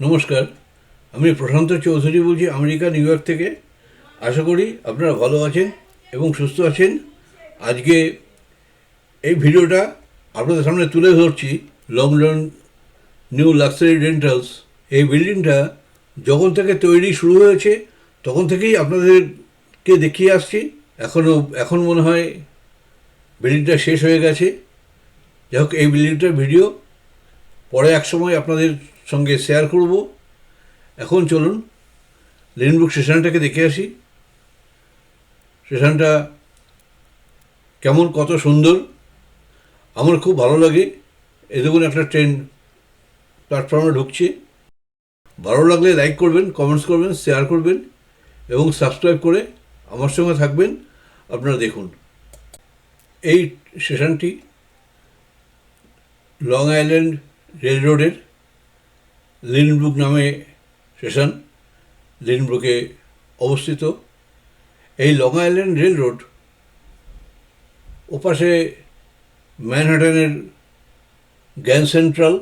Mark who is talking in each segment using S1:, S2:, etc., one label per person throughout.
S1: নমস্কার, আমি প্রশান্ত চৌধুরী বলছি আমেরিকা, নিউ ইয়র্ক থেকে। আশা করি আপনারা ভালো আছেন এবং সুস্থ আছেন। আজকে এই ভিডিওটা আপনাদের সামনে তুলে ধরছি long run new luxury rentals এই বিল্ডিংটা যখন থেকে তৈরি শুরু হয়েছে, তখন থেকেই আপনাদেরকে দেখিয়ে আসছি। এখনও এখন মনে হয় বিল্ডিংটা শেষ হয়ে গেছে। যাই হোক, এই বিল্ডিংটার ভিডিও পরে এক সময় আপনাদের সঙ্গে শেয়ার করব। এখন চলুন লেনবুক স্টেশনটাকে দেখে আসি। স্টেশনটা কেমন, কত সুন্দর, আমার খুব ভালো লাগে। দেখুন, একটা ট্রেন প্ল্যাটফর্মে ঢুকছে। ভালো লাগলে লাইক করবেন কমেন্টস করবেন শেয়ার করবেন, এবং সাবস্ক্রাইব করে আমার সঙ্গে থাকবেন। আপনারা দেখুন, এই স্টেশনটি লং আইল্যান্ড রেল রোডের লিনব্রুক নামে স্টেশন, লিনব্রুকে অবস্থিত। এই লং আইল্যান্ড রেল রোড ওপাশে ম্যানহাটনের গ্যান সেন্ট্রাল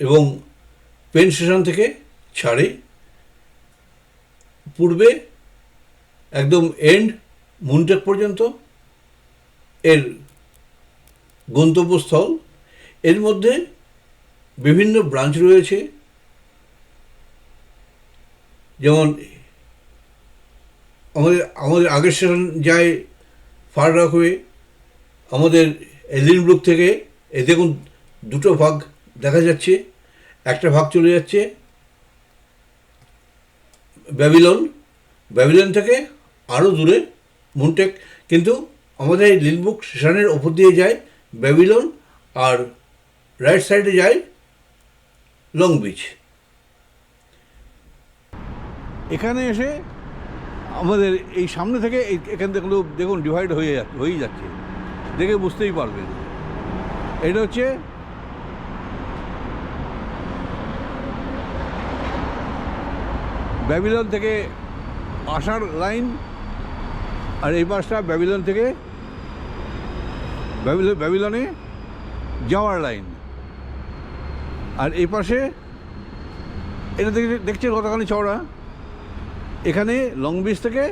S1: এবং পেন স্টেশন থেকে ছাড়ে। পূর্বে একদম এন্ড মুনটেক পর্যন্ত এর গন্তব্যস্থল। এর মধ্যে বিভিন্ন ব্রাঞ্চ রয়েছে। যেমন, আমাদের আমাদের আগের স্টেশন যায় ফার রক হয়ে আমাদের এলিনব্রুক থেকে, এ দেখুন দুটো ভাগ দেখা যাচ্ছে, একটা ভাগ চলে যাচ্ছে ব্যাবিলন ব্যাবিলন থেকে আরও দূরে মুনটেক কিন্তু আমাদের এই লিনবুক স্টেশনের ওপর দিয়ে যায় ব্যাবিলন আর রাইট সাইডে যায় লং বিচ এখানে এসে আমাদের এই সামনে থেকে এখান থেকে দেখুন ডিভাইড হয়ে হয়েই যাচ্ছে। দেখে বুঝতেই পারবেন। এটা হচ্ছে ব্যাবিলন থেকে আসার লাইন, আর এই পাশটা ব্যাবিলন থেকে ব্যাবিলনে যাওয়ার লাইন। আর এই পাশে, এটা দেখে দেখছেন কতখানি চওড়া? এখানে লং বিচ থেকে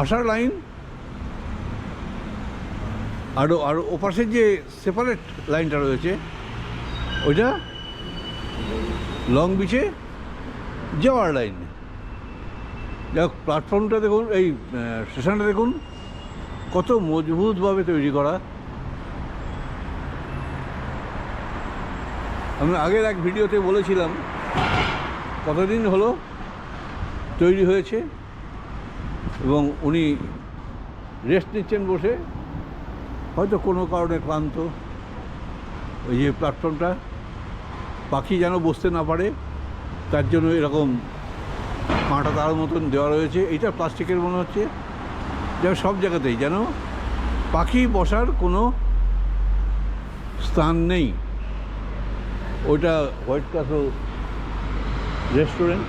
S1: আসার লাইন আর আর ওপাশের যে সেপারেট লাইনটা রয়েছে, ওইটা লং বিচে যাওয়ার লাইন যাক প্ল্যাটফর্মটা দেখুন, এই স্টেশনটা দেখুন, কত মজবুতভাবে তৈরি করা। আমি আগের এক ভিডিওতে বলেছিলাম, কতদিন হলো তৈরি হয়েছে এবং উনি রেস্ট নিচ্ছেন বসে, হয়তো কোনো কারণে ক্লান্ত। ওই যে প্ল্যাটফর্মটা পাখি যেন বসতে না পারে, তার জন্য এরকম কাঁটা তার মতন দেওয়া রয়েছে। এটা প্লাস্টিকের মনে হচ্ছে। যেন সব জায়গাতেই যেন পাখি বসার কোনো স্থান নেই। ওইটা হোয়াইট কাসল রেস্টুরেন্ট।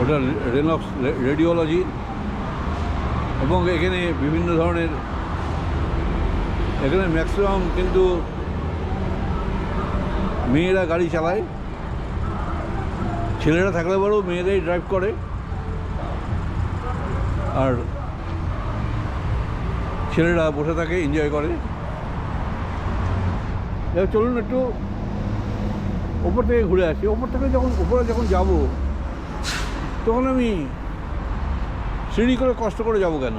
S1: ওটা রেনক্স রেডিওলজি এবং এখানে বিভিন্ন ধরনের এখানে ম্যাক্সিমাম কিন্তু মেয়েরা গাড়ি চালায়। ছেলেরা থাকলে বড়ও মেয়েরাই ড্রাইভ করে। আর ছেলেরা বসে থাকে এনজয় করে। চলুন একটু ওপর থেকে ঘুরে আসি। ওপর থেকে যখন ওপরে যখন যাব, তখন আমি সিঁড়ি করে কষ্ট করে যাব কেন?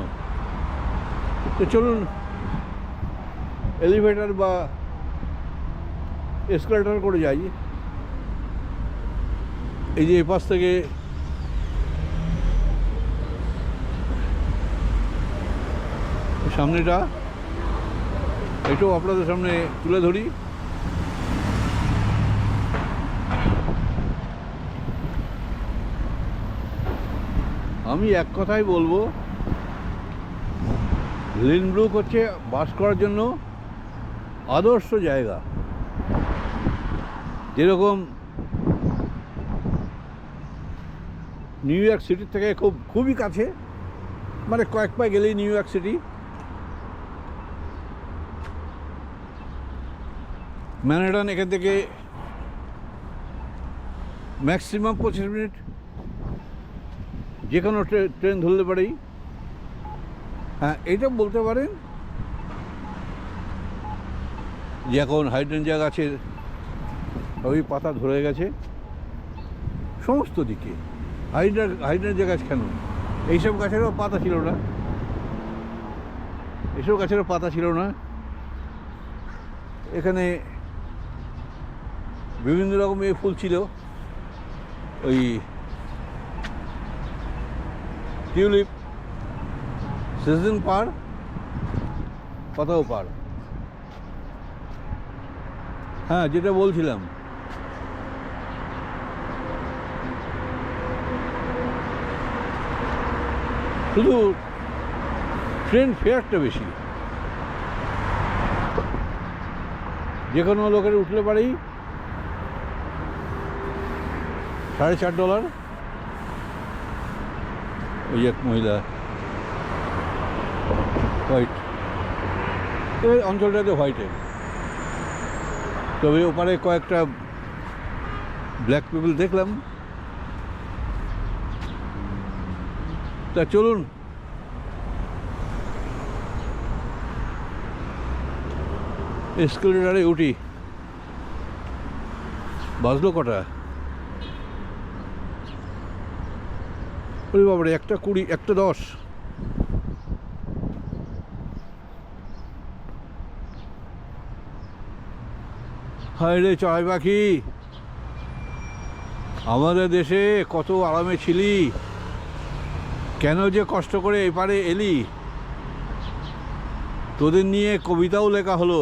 S1: তো চলুন এলিভেটার বা এসকালেটার করে যাই। এই যে এপাশ থেকে সামনেটা, এটাও আপনাদের সামনে তুলে ধরি। আমি এক কথাই বলব লিনব্রুক হচ্ছে বাস করার জন্য আদর্শ জায়গা। যেরকম নিউ ইয়র্ক সিটির থেকে খুব, খুবই কাছে। মানে কয়েক পায়ে গেলেই নিউ ইয়র্ক সিটি ম্যানহাটন এখান থেকে ম্যাক্সিমাম পঁচিশ মিনিট। যে কোনো ট্রে- ট্রেন ধরতে পারি হ্যাঁ এটা বলতে পারেন যে এখন হাইড্রেঞ্জা গাছের ওই পাতা ধরে গেছে। সমস্ত দিকে। হাইড্রা হাইড্রেঞ্জা গাছ কেন? এইসব গাছেরও পাতা ছিল না। এইসব গাছেরও পাতা ছিল না। এখানে বিভিন্ন রকমের ফুল ছিল। ওই টিউলিপ, সিজন পার, পাতাও পার। হ্যাঁ যেটা বলছিলাম। শুধু ট্রেন ফেয়ারটা বেশি। যে কোনো লোকের উঠলে পারেই সাড়ে চার ডলার ওই এক মহিলা। হোয়াইট এই অঞ্চলটাতে হোয়াইটের তবে ওপারে কয়েকটা ব্ল্যাক পিপল দেখলাম। তা চলুন। এসকেলেটারে উঠি। বাজলো কটা? বাবারে, একটা কুড়ি, একটা দশ। হায় রে চড়াই পাখি। আমাদের দেশে কত আরামে ছিলি। কেন যে কষ্ট করে এপারে এলি? তোদের নিয়ে কবিতাও লেখা হলো।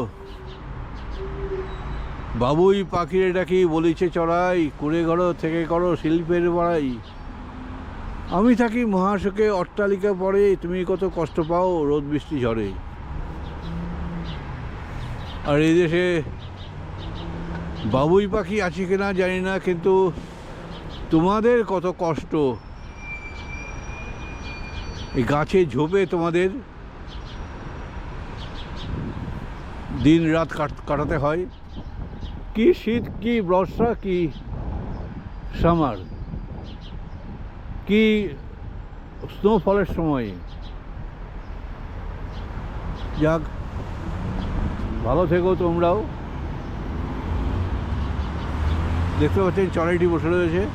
S1: বাবুই পাখিরে ডাকি বলিছে, চড়াই, কুড়ে ঘর থেকে করো শিল্পের বড়াই। আমি থাকি মহাশোকে অট্টালিকা পড়ে, তুমি কত কষ্ট পাও রোদ বৃষ্টি ঝরে। আর এই দেশে বাবুই পাখি আছে কিনা জানি না, কিন্তু তোমাদের কত কষ্ট। এই গাছে ঝোপে তোমাদের দিন রাত কাট- কাটাতে হয়। কি শীত, কি বর্ষা, কি সামার, কি স্নোফলের সময়। যাক, ভালো থেকো তোমরাও। দেখতে পাচ্ছেন চড়াইটি বসে রয়েছে।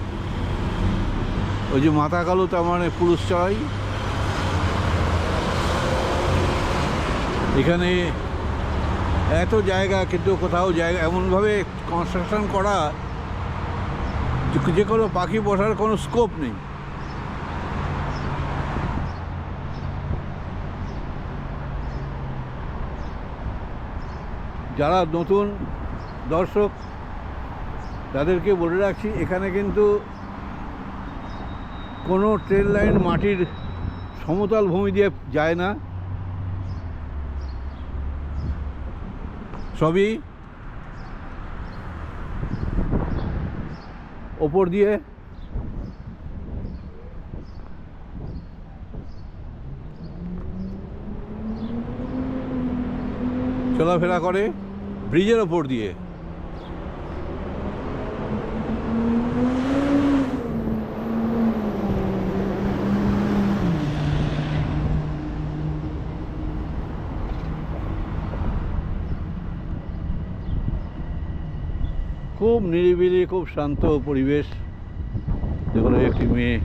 S1: ওই যে মাথা কালো তার মানে পুরুষ চড়াই। এখানে এত জায়গা, কিন্তু কোথাও জায়গা, এমনভাবে কনস্ট্রাকশন করা, যে- কোনো পাখি বসার কোনো স্কোপ নেই। যারা নতুন দর্শক, তাদেরকে বলে রাখছি, এখানে কিন্তু কোনো ট্রেন লাইন মাটির সমতল ভূমি দিয়ে যায় না। সবই ওপর দিয়ে। চলাফেরা করে ব্রিজের ওপর দিয়ে। খুব নিরিবিলি, খুব শান্ত পরিবেশ। যেগুলো একটি মেয়ে।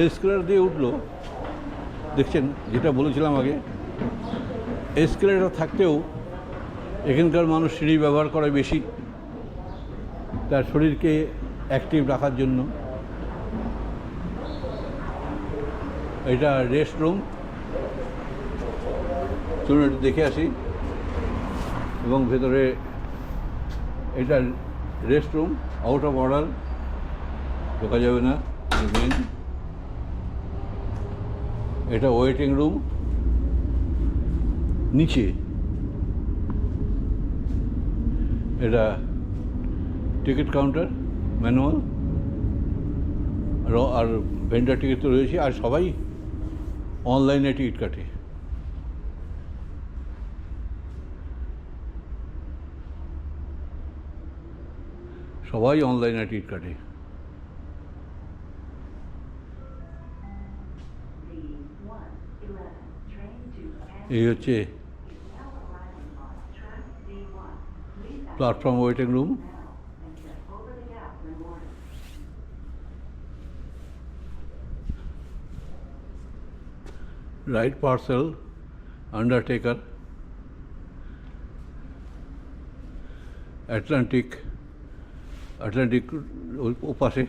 S1: এসকেলেটার দিয়ে উঠল। দেখছেন, যেটা বলেছিলাম আগে এসকেলেটার থাকতেও এখানকার মানুষ সিঁড়ি ব্যবহার করে বেশি। তার শরীরকে অ্যাক্টিভ রাখার জন্য। এটা রেস্ট রুম চলুন একটু দেখে আসি। এবং ভেতরে এটা rest room out of order ঢোকা যাবে না এটা ওয়েটিং রুম নিচে। এটা টিকিট কাউন্টার ম্যানুয়াল। আর ভেন্ডার টিকিট তো রয়েছে আর সবাই অনলাইনে টিকিট কাটে। সবাই অনলাইনে টিকিট কাটে। এই হচ্ছে platform waiting room. right parcel undertaker Atlantic Atlantic ওপাশে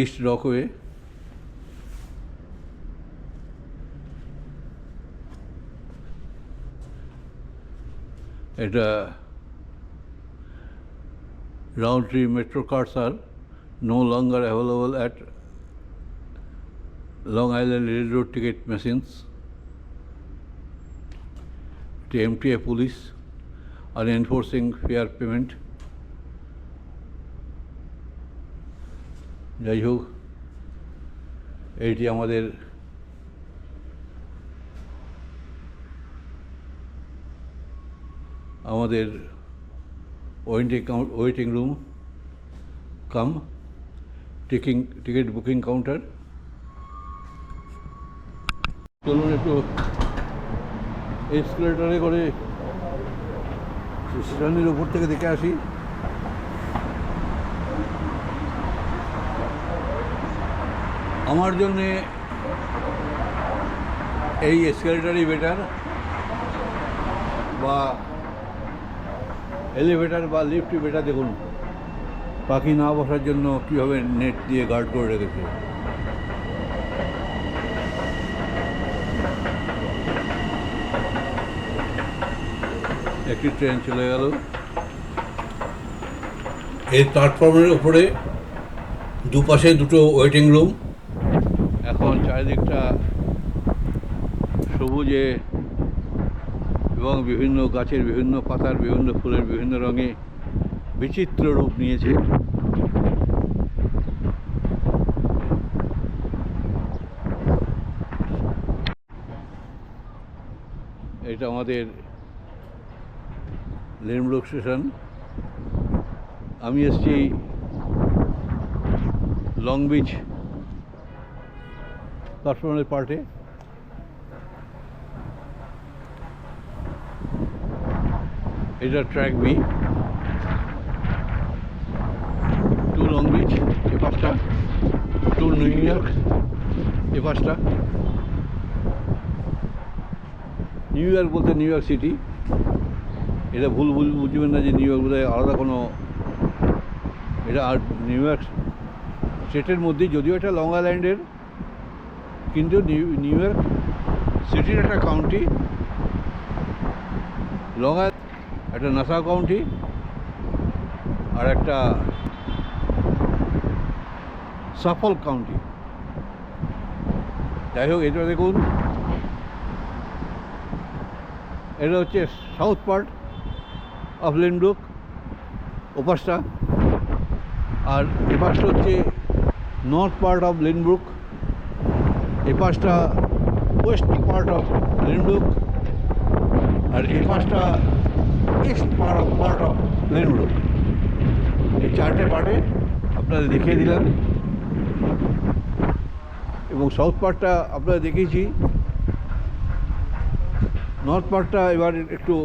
S1: ইস্ট রকওয়ে এটা round tree metro cards are no longer available at Long Island Railroad ticket machines. The MTA police are enforcing fair payment. যাই হোক এইটি আমাদের আমাদের waiting waiting room come ticking ticket booking counter চলুন একটু এক্সকেলেটারে করে স্টেশনের উপর থেকে দেখে আসি। আমার জন্যে এই এসকেলেটারই বেটার বা এলিভেটার বা লিফট বেটার দেখুন। পাখি না বসার জন্য কীভাবে নেট দিয়ে গার্ড করে রেখেছে। একটি ট্রেন চলে গেল। এই প্ল্যাটফর্মের উপরে দুপাশে দুটো ওয়েটিং রুম এখন চারিদিকটা সবুজে এবং বিভিন্ন গাছের বিভিন্ন পাতার বিভিন্ন ফুলের বিভিন্ন রঙে বিচিত্র রূপ নিয়েছে। এটা আমাদের লেনব্রুক স্টেশন। আমি এসছি লং বিচ প্ল্যাটফর্মের পার্টে। এটা track B. To Long Beach, এ পাঁচটা টু নিউ ইয়র্ক, এ পাঁচটা নিউ ইয়র্ক বলতে নিউ ইয়র্ক সিটি। এটা ভুল ভুল বুঝবেন না যে নিউ ইয়র্ক বোধহয় আলাদা কোনো এটা আর নিউ ইয়র্ক স্টেটের মধ্যেই, যদিও এটা লং আইল্যান্ডের কিন্তু নিউ নিউ ইয়র্ক সিটির একটা কাউন্টি লং একটা নাসা কাউন্টি আর একটা সাফল কাউন্টি যাই হোক এটা দেখুন। এটা হচ্ছে সাউথ পার্ট অফ লেনব্রুক ওপাশটা আর এপাশটা হচ্ছে নর্থ পার্ট অফ লেনব্রুক এপাশটা ওয়েস্ট পার্ট অফ লেনব্রুক আর এপাশটা east part of part of Lynbrook এই চারটে পার্টে আপনাদের দেখিয়ে দিলাম। এবং সাউথ পার্টটা আপনারা দেখেছি নর্থ পার্টটা এবার একটু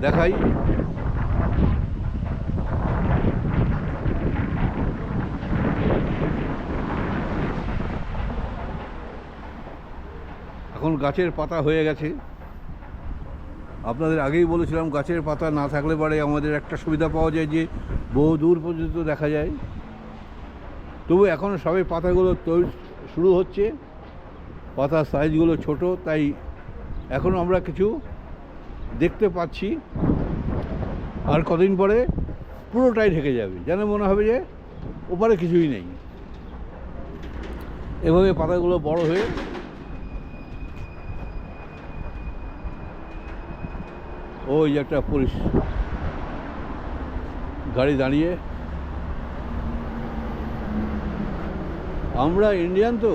S1: দেখাই। এখন গাছের পাতা হয়ে গেছে। আপনাদের আগেই বলেছিলাম, গাছের পাতা না থাকলে পরে আমাদের একটা সুবিধা পাওয়া যায় যে বহু দূর পর্যন্ত দেখা যায়। তবু এখন সবে পাতাগুলো তৈরি শুরু হচ্ছে। পাতার সাইজগুলো ছোট, তাই এখনও আমরা কিছু দেখতে পাচ্ছি আর কদিন পরে পুরোটাই ঢেকে যাবে। যেন মনে হবে যে ওপারে কিছুই নেই। এভাবে পাতাগুলো বড় হয়ে ওই যে একটা পুলিশ গাড়ি দাঁড়িয়ে। আমরা ইন্ডিয়ান তো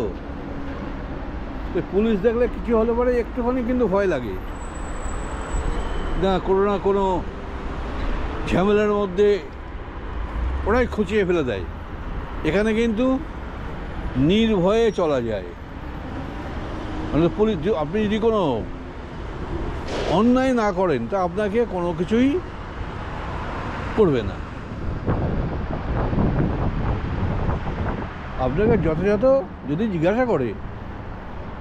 S1: পুলিশ দেখলে কিছু হলে পরে একটুখানি কিন্তু ভয় লাগে। না, কোনো না কোনো ঝামেলার মধ্যে ওরাই খুঁচিয়ে ফেলে দেয়। এখানে কিন্তু নির্ভয়ে চলা যায়। মানে পুলিশ আপনি যদি কোনো অন্যায় না করেন, তা আপনাকে কোনো কিছুই করবে না। আপনাকে যথাযথ যদি জিজ্ঞাসা করে,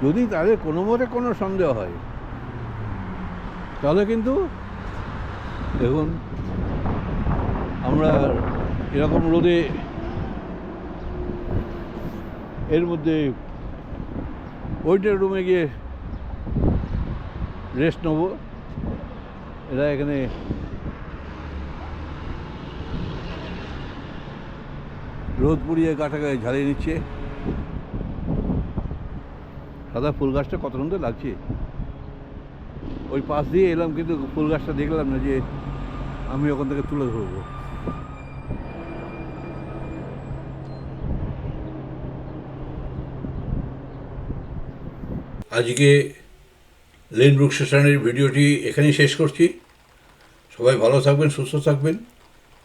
S1: যদি তাদের কোনো মতে কোনো সন্দেহ হয় তাহলে কিন্তু দেখুন, আমরা এরকম রোদে এর মধ্যে ওইটার রুমে গিয়ে রেস্ট নেব। এরা এখানে রোদ পুড়িয়ে গাটাকে ঝালিয়ে নিচ্ছে। সাদা ফুল গাছটা কত সুন্দর লাগছে। ওই পাশ দিয়ে এলাম, কিন্তু ফুল গাছটা দেখলাম না যে আমি ওখান থেকে তুলে ধরবো। আজকে লেন লেনব্রুক স্টেশনের ভিডিওটি এখানেই শেষ করছি। সবাই ভালো থাকবেন, সুস্থ থাকবেন।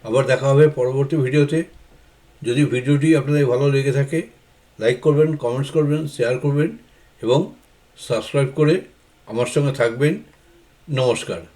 S1: আবার দেখা হবে পরবর্তী ভিডিওতে। যদি ভিডিওটি আপনাদের ভালো লেগে থাকে, লাইক করবেন, কমেন্টস করবেন, শেয়ার করবেন এবং সাবস্ক্রাইব করে আমার সঙ্গে থাকবেন। নমস্কার